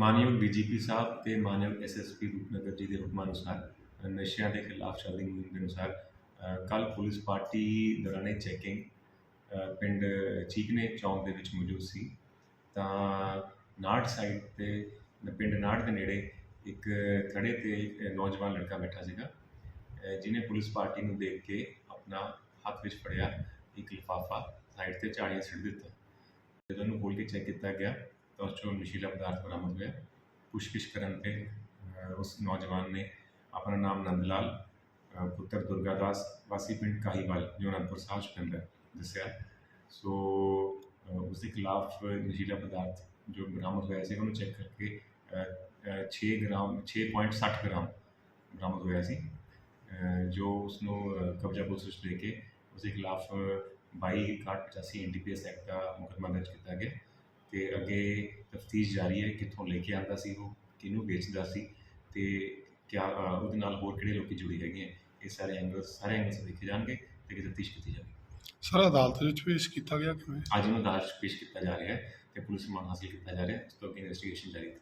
ਮਾਨਯੋਗ ਡੀਜੀਪੀ ਸਾਹਿਬ ਤੇ ਮਾਨਯੋਗ ਐਸਐਸਪੀ ਰੂਪਨਗਰ ਜੀ ਦੇ ਹੁਕਮਾਂ ਅਨੁਸਾਰ ਨਸ਼ਿਆਂ ਦੇ ਖਿਲਾਫ ਚੱਲਦੀ ਮੁਹਿੰਮ ਦੇ ਅਨੁਸਾਰ ਕੱਲ ਪੁਲਿਸ ਪਾਰਟੀ ਦੌਰਾਨੇ ਚੈਕਿੰਗ ਪਿੰਡ ਚੀਕਨੇ ਚੌਂਕ ਦੇ ਵਿੱਚ ਮੌਜੂਦ ਸੀ। ਤਾਂ ਨਾੜ ਸਾਈਡ ਤੇ ਪਿੰਡ ਨਾੜ ਦੇ ਨੇੜੇ ਇੱਕ ਥੜੇ ਤੇ ਨੌਜਵਾਨ ਲੜਕਾ ਬੈਠਾ ਸੀਗਾ ਅ, ਜਿਹਨੇ ਪੁਲਿਸ ਪਾਰਟੀ ਨੂੰ ਦੇਖ ਕੇ ਆਪਣਾ ਹੱਥ ਵਿੱਚ ਫੜਿਆ ਇੱਕ ਲਿਫਾਫਾ ਸਾਈਡ ਤੇ ਝਾੜੀਆਂ ਸਿੱਟ ਦਿੱਤਾ। ਜਦੋਂ ਉਹਨੂੰ ਖੋਲ੍ਹ ਕੇ ਚੈੱਕ ਕੀਤਾ ਗਿਆ ਤਾਂ ਉਸ ਚੋਂ ਨਸ਼ੀਲਾ ਪਦਾਰਥ ਬਰਾਮਦ ਹੋਇਆ ਪੁੱਛਗਿੱਛ ਕਰਨ ਤੇ ਅ, ਉਸ ਨੌਜਵਾਨ ਨੇ ਆਪਣਾ ਨਾਮ ਨੰਦ ਲਾਲ ਪੁੱਤਰ ਦੁਰਗਾਦਾਸ ਵਾਸੀ ਪਿੰਡ ਕਾਹੀਵਾਲ ਜੋ ਅਨੰਦਪੁਰ ਸਾਹਿਬ 'ਚ ਪੈਂਦਾ ਹੈ, ਦੱਸਿਆ ਸੋ ਅ, ਉਸ ਦੇ ਖਿਲਾਫ ਨਸ਼ੀਲਾ ਪਦਾਰਥ ਜੋ ਬਰਾਮਦ ਹੋਇਆ ਸੀ ਉਹਨੂੰ ਚੈੱਕ ਕਰਕੇ ਅ, ਅ, 6 ਗ੍ਰਾਮ 6.60 ਗ੍ਰਾਮ ਬਰਾਮਦ ਹੋਇਆ ਸੀ ਜੋ ਉਸ ਨੂੰ ਕਬਜ਼ਾ ਪੁਲਿਸ ਵਿੱਚ ਦੇ ਕੇ ਉਸ ਦੇ ਖਿਲਾਫ 22 85 ਐਨਡੀਪੀਐਸ ਐਕਟ ਦਾ ਮੁਕੱਦਮਾ ਦਰਜ ਕੀਤਾ ਗਿਆ ਤੇ ਅੱਗੇ ਤਫਤੀਸ਼ ਜਾਰੀ ਹੈ ਕਿੱਥੋਂ ਲੈ ਕੇ ਆਉਂਦਾ ਸੀ ਉਹ ਕਿਹਨੂੰ ਵੇਚਦਾ ਸੀ ਤੇ ਕਿਆ ਉਹਦੇ ਨਾਲ ਹੋਰ ਕਿਹੜੇ ਲੋਕੀ ਜੁੜੇ ਹੈਗੇ ਹੈ ਇਹ ਸਾਰੇ ਐਂਗਲ ਸਾਰੇ ਐਂਗਲ ਦੇਖੇ ਜਾਣਗੇ ਤੇ ਕਿ ਤਫਤੀਸ਼ ਕੀਤੀ ਜਾਵੇ ਸਰ ਅਦਾਲਤ ਵਿੱਚ ਪੇਸ਼ ਕੀਤਾ ਗਿਆ ਕਿਵੇਂ? ਅੱਜ ਨੂੰ ਦਾਸ਼ ਪੇਸ਼ ਕੀਤਾ ਜਾ ਰਿਹਾ ਹੈ ਤੇ ਪੁਲਿਸ ਰਿਮਾਂਡ ਹਾਸਲ ਕੀਤਾ ਜਾ ਰਿਹਾ ਹੈ ਇਸ ਤੋਂ ਅੱਗੇ ਇਨਵੈਸਟੀਗੇਸ਼ਨ ਜਾਰੀ ਹੈ।